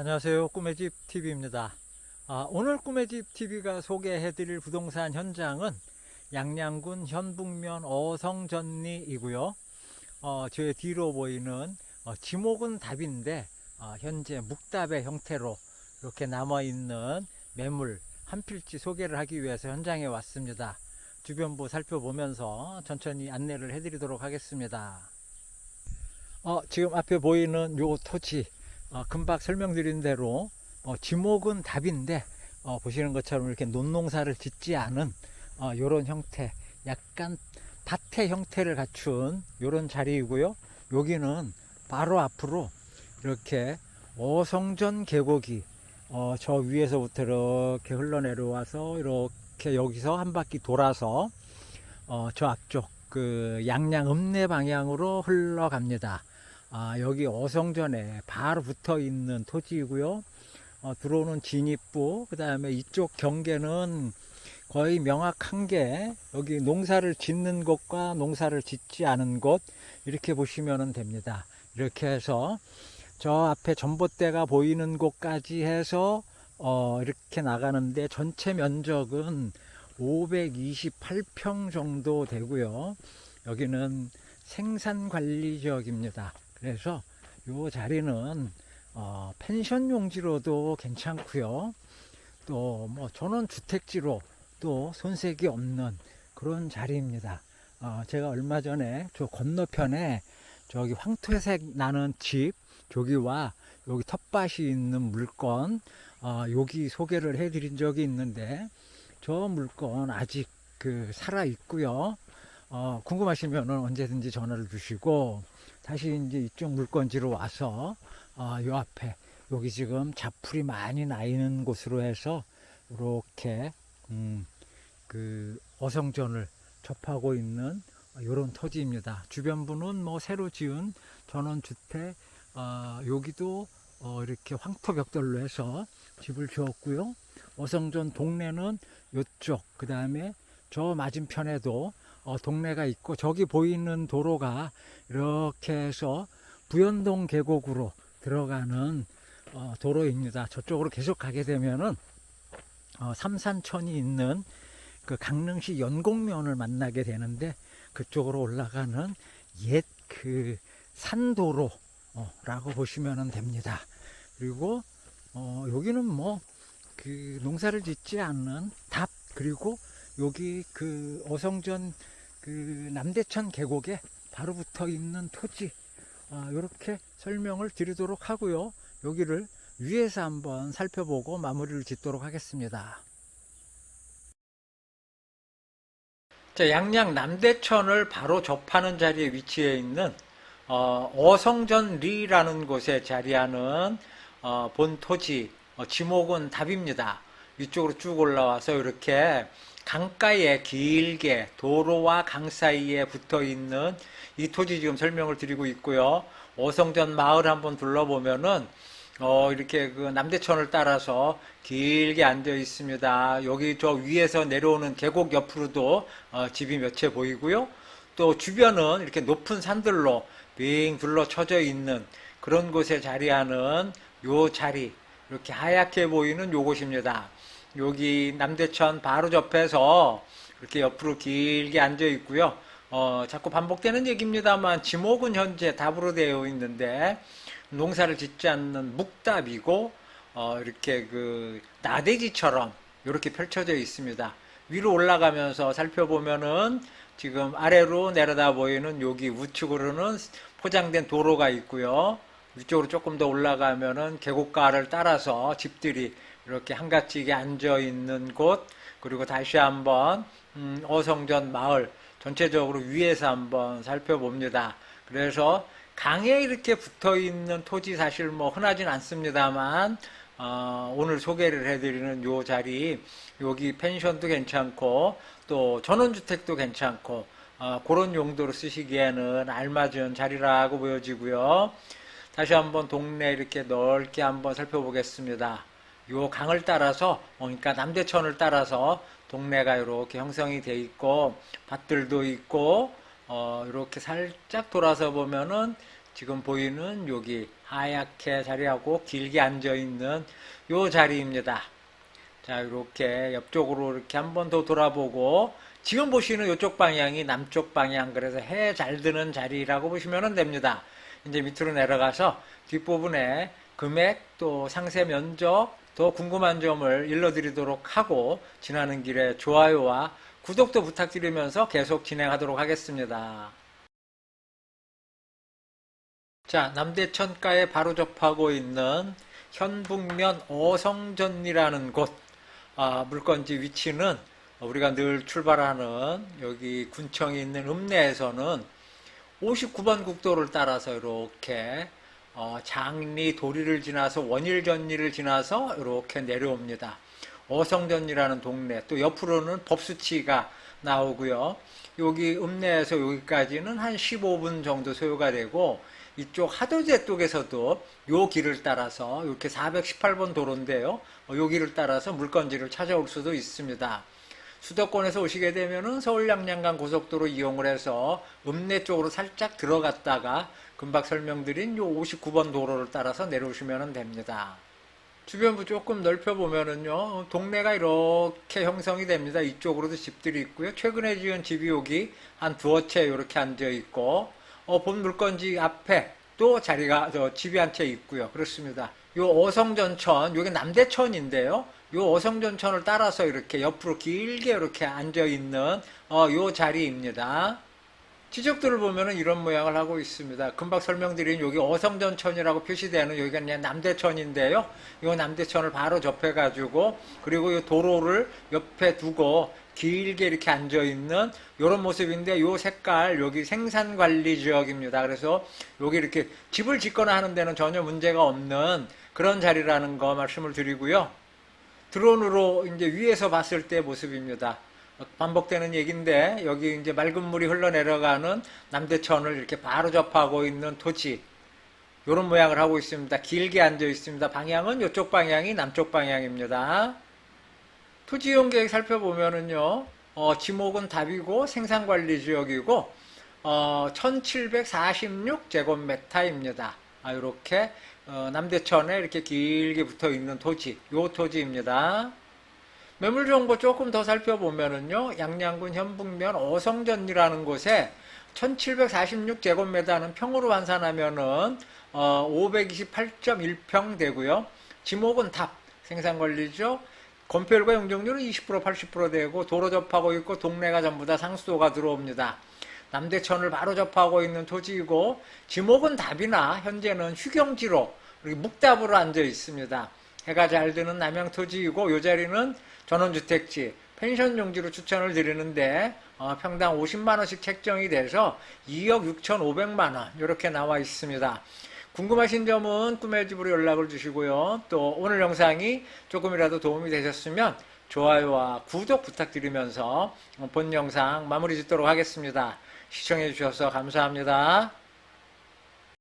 안녕하세요. 꿈의 집 TV입니다. 아, 오늘 꿈의 집 TV가 소개해 드릴 부동산 현장은 양양군 현북면 어성전리이고요. 어, 제 뒤로 보이는 어, 지목은 답인데 어, 현재 묵답의 형태로 이렇게 남아있는 매물 한 필지 소개를 하기 위해서 현장에 왔습니다. 주변부 살펴보면서 천천히 안내를 해드리도록 하겠습니다. 어, 지금 앞에 보이는 요 토지 어, 금방 설명드린 대로 어, 지목은 답인데 어, 보시는 것처럼 이렇게 논농사를 짓지 않은 어, 요런 형태 약간 밭의 형태를 갖춘 요런 자리이고요 여기는 바로 앞으로 이렇게 어성전 계곡이 어, 저 위에서부터 이렇게 흘러내려와서 이렇게 여기서 한 바퀴 돌아서 어, 저 앞쪽 그 양양 읍내 방향으로 흘러갑니다. 아, 여기 어성전에 바로 붙어 있는 토지이고요. 어, 들어오는 진입부, 그 다음에 이쪽 경계는 거의 명확한 게 여기 농사를 짓는 곳과 농사를 짓지 않은 곳 이렇게 보시면 됩니다. 이렇게 해서 저 앞에 전봇대가 보이는 곳까지 해서 어, 이렇게 나가는데 전체 면적은 528평 정도 되고요. 여기는 생산관리 지역입니다. 그래서 이 자리는 어, 펜션 용지로도 괜찮고요. 또 뭐 전원 주택지로 또 손색이 없는 그런 자리입니다. 어, 제가 얼마 전에 저 건너편에 저기 황토색 나는 집 저기와 여기 텃밭이 있는 물건 어, 여기 소개를 해드린 적이 있는데 저 물건 아직 그 살아 있고요. 어, 궁금하시면 언제든지 전화를 주시고 다시 이제 이쪽 물건지로 와서 어, 요 앞에 여기 지금 잡풀이 많이 나 있는 곳으로 해서 이렇게 음, 그 어성전을 접하고 있는 이런 토지입니다. 주변부는 뭐 새로 지은 전원주택 어, 여기도 어, 이렇게 황토 벽돌로 해서 집을 지었고요. 어성전 동네는 이쪽 그 다음에 저 맞은편에도 어, 동네가 있고 저기 보이는 도로가 이렇게 해서 부연동 계곡으로 들어가는 어, 도로입니다. 저쪽으로 계속 가게 되면은 어, 삼산천이 있는 그 강릉시 연곡면을 만나게 되는데 그쪽으로 올라가는 옛 그 산도로라고 보시면 됩니다. 그리고 어, 여기는 뭐 그 농사를 짓지 않는 답 그리고 여기 그 어성전 그 남대천 계곡에 바로 붙어 있는 토지 이렇게 설명을 드리도록 하고요. 여기를 위에서 한번 살펴보고 마무리를 짓도록 하겠습니다. 자, 양양 남대천을 바로 접하는 자리에 위치해 있는 어, 어성전리라는 곳에 자리하는 어, 본 토지 어, 지목은 답입니다. 위쪽으로 쭉 올라와서 이렇게 강가에 길게 도로와 강 사이에 붙어 있는 이 토지 지금 설명을 드리고 있고요. 어성전 마을 한번 둘러보면은 어, 이렇게 그 남대천을 따라서 길게 앉아 있습니다. 여기 저 위에서 내려오는 계곡 옆으로도 어, 집이 몇 채 보이고요. 또 주변은 이렇게 높은 산들로 빙 둘러 쳐져 있는 그런 곳에 자리하는 요 자리, 이렇게 하얗게 보이는 요곳입니다. 여기 남대천 바로 옆에서 이렇게 옆으로 길게 앉아 있고요. 어, 자꾸 반복되는 얘기입니다만 지목은 현재 답으로 되어 있는데 농사를 짓지 않는 묵답이고 어, 이렇게 그 나대지처럼 이렇게 펼쳐져 있습니다. 위로 올라가면서 살펴보면은 지금 아래로 내려다 보이는 여기 우측으로는 포장된 도로가 있고요. 위쪽으로 조금 더 올라가면은 계곡가를 따라서 집들이 이렇게 한가지게 앉아 있는 곳 그리고 다시 한번 음, 어성전 마을 전체적으로 위에서 한번 살펴봅니다. 그래서 강에 이렇게 붙어 있는 토지 사실 뭐 흔하진 않습니다만 어, 오늘 소개를 해드리는 요 자리 여기 펜션도 괜찮고 또 전원주택도 괜찮고 어, 그런 용도로 쓰시기에는 알맞은 자리라고 보여지고요. 다시 한번 동네 이렇게 넓게 한번 살펴보겠습니다. 요 강을 따라서 그러니까 남대천을 따라서 동네가 이렇게 형성이 돼 있고 밭들도 있고 어, 이렇게 살짝 돌아서 보면은 지금 보이는 여기 하얗게 자리하고 길게 앉아 있는 요 자리입니다. 자, 이렇게 옆쪽으로 이렇게 한 번 더 돌아보고 지금 보시는 이쪽 방향이 남쪽 방향 그래서 해 잘 드는 자리라고 보시면 됩니다. 이제 밑으로 내려가서 뒷부분에 금액 또 상세 면적 더 궁금한 점을 일러드리도록 하고 지나는 길에 좋아요와 구독도 부탁드리면서 계속 진행하도록 하겠습니다. 자, 남대천가에 바로 접하고 있는 현북면 어성전이라는 곳, 아, 물건지 위치는 우리가 늘 출발하는 여기 군청이 있는 읍내에서는 59번 국도를 따라서 이렇게 어, 장리 도리를 지나서 원일전리를 지나서 이렇게 내려옵니다. 어성전이라는 동네 또 옆으로는 법수치가 나오고요. 여기 읍내에서 여기까지는 한 15분 정도 소요가 되고 이쪽 하도제 쪽에서도 요 길을 따라서 이렇게 418번 도로인데요. 어, 요 길을 따라서 물건지를 찾아올 수도 있습니다. 수도권에서 오시게 되면은 서울 양양간 고속도로 이용을 해서 읍내 쪽으로 살짝 들어갔다가 금방 설명드린 요 59번 도로를 따라서 내려오시면 됩니다. 주변부 조금 넓혀보면은요, 동네가 이렇게 형성이 됩니다. 이쪽으로도 집들이 있고요. 최근에 지은 집이 여기 한 두어 채 이렇게 앉아 있고, 어, 본 물건지 앞에 또 자리가, 저 집이 한 채 있고요. 그렇습니다. 요 어성전천, 요게 남대천인데요. 요 어성전천을 따라서 이렇게 옆으로 길게 이렇게 앉아 있는, 어, 요 자리입니다. 지적들을 보면은 이런 모양을 하고 있습니다. 금방 설명드린 여기 어성전천이라고 표시되는 여기가 그냥 남대천인데요. 이 남대천을 바로 접해 가지고 그리고 이 도로를 옆에 두고 길게 이렇게 앉아 있는 이런 모습인데 이 색깔 여기 생산 관리 지역입니다. 그래서 여기 이렇게 집을 짓거나 하는 데는 전혀 문제가 없는 그런 자리라는 거 말씀을 드리고요. 드론으로 이제 위에서 봤을 때 모습입니다. 반복되는 얘기인데 여기 이제 맑은 물이 흘러내려가는 남대천을 이렇게 바로 접하고 있는 토지 이런 모양을 하고 있습니다. 길게 앉아 있습니다. 방향은 이쪽 방향이 남쪽 방향입니다. 토지 이용 계획 살펴보면은요, 어, 지목은 답이고 생산관리 지역이고 어, 1746 제곱미터입니다. 아, 이렇게 어, 남대천에 이렇게 길게 붙어 있는 토지, 요 토지입니다. 매물 정보 조금 더 살펴보면은요, 양양군 현북면 어성전이라는 곳에 1746제곱미터는 평으로 환산하면은 어, 528.1평 되고요. 지목은 답 생산관리죠. 건폐율과 용적률은 20% 80% 되고 도로 접하고 있고 동네가 전부 다 상수도가 들어옵니다. 남대천을 바로 접하고 있는 토지이고 지목은 답이나 현재는 휴경지로 묵답으로 앉아 있습니다. 해가 잘 드는 남양 토지이고 이 자리는 전원주택지 펜션 용지로 추천을 드리는데 어, 평당 50만 원씩 책정이 돼서 2억 6천5백만 원 이렇게 나와 있습니다. 궁금하신 점은 꿈의 집으로 연락을 주시고요. 또 오늘 영상이 조금이라도 도움이 되셨으면 좋아요와 구독 부탁드리면서 본 영상 마무리 짓도록 하겠습니다. 시청해 주셔서 감사합니다.